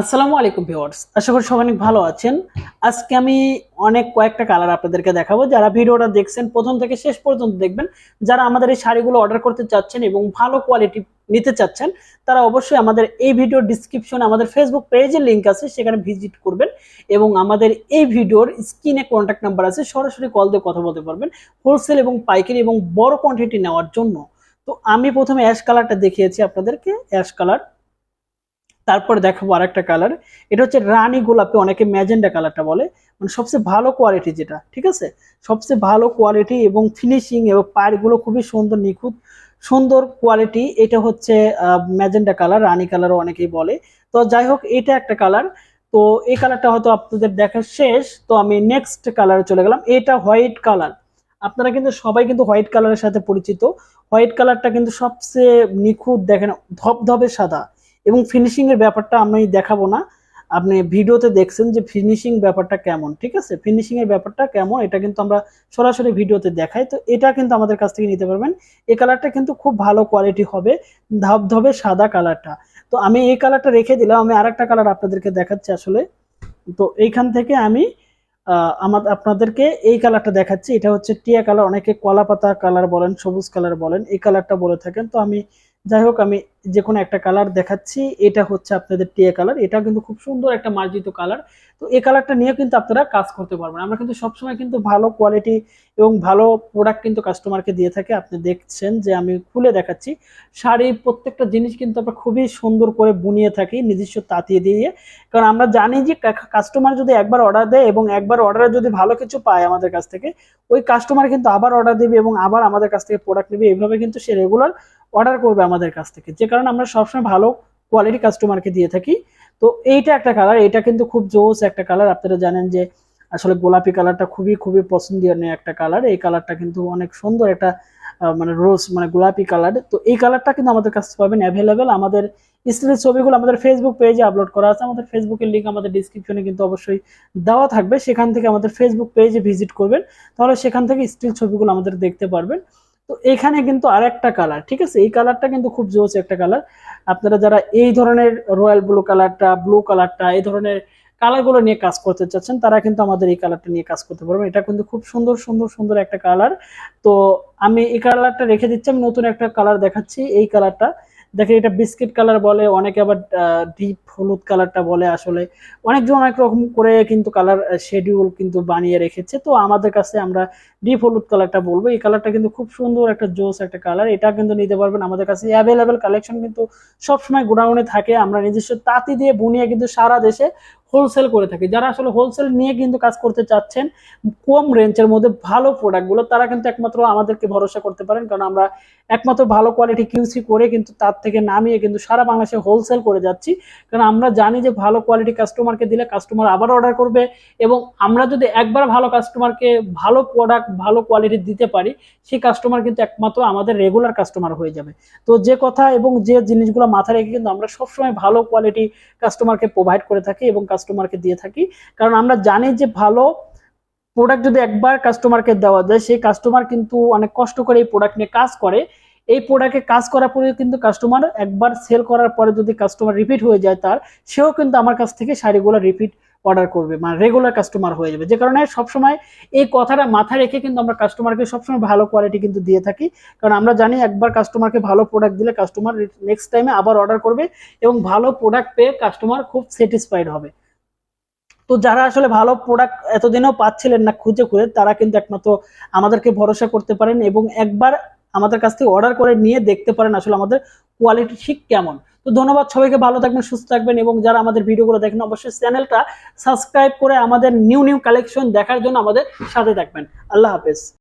আসসালামু আলাইকুম ভিউয়ার্স, আশা করি সবাই অনেক ভালো আছেন। আজকে আমি অনেক কয়েকটা কালার আপনাদেরকে দেখাবো। যারা ভিডিওটা দেখছেন, প্রথম থেকে শেষ পর্যন্ত দেখবেন, যারা আমাদের এই শাড়িগুলো অর্ডার করতে চাচ্ছেন এবং ভালো কোয়ালিটি নিতে চাচ্ছেন, তারা অবশ্যই আমাদের এই ভিডিও ডিসক্রিপশনে আমাদের ফেসবুক পেজের লিংক আছে, সেখানে ভিজিট করবেন এবং আমাদের এই ভিডিওর স্ক্রিনে কন্ট্যাক্ট নাম্বার আছে, সরাসরি কল দিয়ে কথা বলতে পারবেন হোলসেল এবং পাইকারি এবং বড় কোয়ান্টিটি নেওয়ার জন্য। তো আমি প্রথমে অ্যাশ কালারটা দেখিয়েছি আপনাদেরকে অ্যাশ কালার তারপরে দেখাবো আরেকটা কালার এটা হচ্ছে রানী গোলাপি, অনেকে ম্যাজেন্ডা কালারটা বলে। মানে সবচেয়ে ভালো কোয়ালিটি যেটা, ঠিক আছে? সবচেয়ে ভালো কোয়ালিটি এবং ফিনিশিং এবং পায়েরগুলো খুবই সুন্দর, নিখুঁত, সুন্দর কোয়ালিটি এটা হচ্ছে ম্যাজেন্ডা কালার রানী কালারও অনেকেই বলে। তো যাই হোক, এটা একটা কালার তো এই কালারটা হয়তো আপনাদের দেখা শেষ। তো আমি নেক্সট কালারে চলে গেলাম। এটা হোয়াইট কালার আপনারা কিন্তু সবাই কিন্তু হোয়াইট কালারের সাথে পরিচিত। হোয়াইট কালারটা কিন্তু সবচেয়ে নিখুঁত, দেখেন ধবধবে সাদা। এবং ফিনিশিং এর ব্যাপারটা আমি দেখাবো না। আপনি ভিডিওতে দেখছেন যে ফিনিশিং ব্যাপারটা কেমন, ঠিক আছে? ফিনিশিং এর ব্যাপারটা কেমন, এটা কিন্তু আমরা সরাসরি ভিডিওতে দেখাই। তো এটা কিন্তু আমাদের কাছ থেকে নিতে পারবেন। এই কালারটা কিন্তু খুব ভালো কোয়ালিটি হবে, ধবধবে সাদা কালারটা তো আমি এই কালারটা রেখে দিলাম, আমি আর একটা কালার আপনাদেরকে দেখাচ্ছি আসলে। তো এইখান থেকে আমি আমার, আপনাদেরকে এই কালারটা দেখাচ্ছি। এটা হচ্ছে টিয়া কালার অনেকে কলা পাতা কালার বলেন, সবুজ কালার বলেন, এই কালারটা বলে থাকেন। তো আমি যাই হোক, আমি যে কোনো একটা কালার দেখাচ্ছি। এটা হচ্ছে আপনাদের টিয়া কালার এটা কিন্তু খুব সুন্দর একটা মার্জিত কালার তো এই কালারটা নিয়ে কিন্তু আপনারা কাজ করতে পারবেন। আমরা কিন্তু সবসময় কিন্তু ভালো কোয়ালিটি এবং ভালো প্রোডাক্ট কিন্তু কাস্টমারকে দিয়ে থাকে। আপনি দেখছেন যে আমি খুলে দেখাচ্ছি। শাড়ির প্রত্যেকটা জিনিস কিন্তু আমরা খুবই সুন্দর করে বুনিয়ে থাকি, নিজস্ব তাতিয়ে দিয়ে। কারণ আমরা জানি যে কাস্টমার যদি একবার অর্ডার দেয় এবং একবার অর্ডারে যদি ভালো কিছু পায় আমাদের কাছ থেকে, ওই কাস্টমার কিন্তু আবার অর্ডার দেবে এবং আবার আমাদের কাছ থেকে প্রোডাক্ট নেবে। এইভাবে কিন্তু সে রেগুলার অর্ডার করবে আমাদের কাছ থেকে। যে কারণে আমরা সবসময় ভালো কোয়ালিটি কাস্টমারকে দিয়ে থাকি। তো এইটা একটা কালার এটা কিন্তু খুব জোস একটা কালার আপনারা জানেন যে আসলে গোলাপি কালারটা খুবই খুবই পছন্দীয় একটা কালার এই কালারটা কিন্তু অনেক সুন্দর একটা মানে রোজ মানে গোলাপি কালার তো এই কালারটা কিন্তু আমাদের কাছে পাবেন অ্যাভেলেবেল আমাদের স্টিলের ছবিগুলো আমাদের ফেসবুক পেজে আপলোড করা আছে। আমাদের ফেসবুকের লিঙ্ক আমাদের ডিসক্রিপশনে কিন্তু অবশ্যই দেওয়া থাকবে। সেখান থেকে আমাদের ফেসবুক পেজে ভিজিট করবেন। তাহলে সেখান থেকে স্টিল ছবিগুলো আমাদের দেখতে পারবেন। তো এখানে কিন্তু আর একটা কালার ঠিক আছে? এই কালারটা কিন্তু খুব জোস একটা কালার আপনারা যারা এই ধরনের রয়্যাল ব্লু কালারটা ব্লু কালারটা এই ধরনের কালারগুলো নিয়ে কাজ করতে চাচ্ছেন, তারা কিন্তু আমাদের এই কালারটা নিয়ে কাজ করতে পারবেন। এটা কিন্তু খুব সুন্দর সুন্দর সুন্দর একটা কালার তো আমি এই কালারটা রেখে দিচ্ছি, আমি নতুন একটা কালার দেখাচ্ছি। এই কালারটা দেখেন এটা বিস্কিট কালার বলে, অনেকে আবার ডিপ হলুদ কালারটা বলে আসলে। অনেকজন অনেক রকম করে কিন্তু কালার শেডিউল কিন্তু বানিয়ে রেখেছে। তো আমাদের কাছে আমরা ডিপ হলুদ কালারটা বলব। এই কালারটা কিন্তু খুব সুন্দর একটা জোস একটা কালার। এটা কিন্তু নিতে পারবেন আমাদের কাছে। অ্যাভেলেবেল কালেকশন কিন্তু সবসময় গোডাউনে থাকে। আমরা নিজস্ব তাঁতি দিয়ে বুনিয়ে কিন্তু সারা দেশে হোলসেল করে থাকি। যারা আসলে হোলসেল নিয়ে কিন্তু কাজ করতে চাচ্ছেন, কম রেঞ্জের মধ্যে ভালো প্রোডাক্টগুলো তারা কিন্তু একমাত্র আমাদেরকে ভরসা করতে পারেন। কারণ আমরা একমাত্র ভালো কোয়ালিটি কিউসি করে কিন্তু তার থেকে নামিয়ে কিন্তু সারা বাংলাদেশে হোলসেল করে যাচ্ছি। কারণ আমরা জানি যে ভালো কোয়ালিটি কাস্টমারকে দিলে কাস্টমার আবার অর্ডার করবে এবং আমরা যদি একবার ভালো কাস্টমারকে ভালো প্রোডাক্ট ভালো কোয়ালিটি দিতে পারি, সেই কাস্টমার কিন্তু একমাত্র আমাদের রেগুলার কাস্টমার হয়ে যাবে। তো যে কথা এবং যে জিনিসগুলো মাথায় রেখে কিন্তু আমরা সবসময় ভালো কোয়ালিটি কাস্টমারকে প্রোভাইড করে থাকি এবং কাস্টমারকে দিয়ে থাকি। কারণ আমরা জানি যে ভালো প্রোডাক্ট যদি একবার কাস্টমারকে দেওয়া যায়, সেই কাস্টমার কিন্তু অনেক কষ্ট করে এই প্রোডাক্ট নিয়ে কাজ করে। এই প্রোডাক্টে কাজ করার পরে কিন্তু কাস্টমার একবার সেল করার পরে যদি কাস্টমার রিপিট হয়ে যায় তার, সেও কিন্তু আমার কাছ থেকে শাড়িগুলো রিপিট অর্ডার করবে মানে রেগুলার কাস্টমার হয়ে যাবে। যে কারণে সবসময় এই কথাটা মাথায় রেখে কিন্তু আমরা কাস্টমারকে সবসময় ভালো কোয়ালিটি কিন্তু দিয়ে থাকি। কারণ আমরা জানি একবার কাস্টমারকে ভালো প্রোডাক্ট দিলে কাস্টমার নেক্সট টাইমে আবার অর্ডার করবে এবং ভালো প্রোডাক্ট পেয়ে কাস্টমার খুব স্যাটিসফাইড হবে। তো যারা আসলে ভালো প্রোডাক্ট এতদিনও পাচ্ছিলেন না খুঁজে খুঁজে, তারা কিন্তু একমাত্র আমাদেরকে ভরসা করতে পারেন এবং একবার আমাদের কাছ থেকে অর্ডার করে নিয়ে দেখতে পারেন আসলে আমাদের কোয়ালিটি ঠিক কেমন। তো ধন্যবাদ সবাইকে, ভালো থাকবেন, সুস্থ থাকবেন এবং যারা আমাদের ভিডিওগুলো দেখেন অবশ্যই চ্যানেলটা সাবস্ক্রাইব করে আমাদের নিউ নিউ কালেকশন দেখার জন্য আমাদের সাথে থাকবেন। আল্লাহ হাফেজ।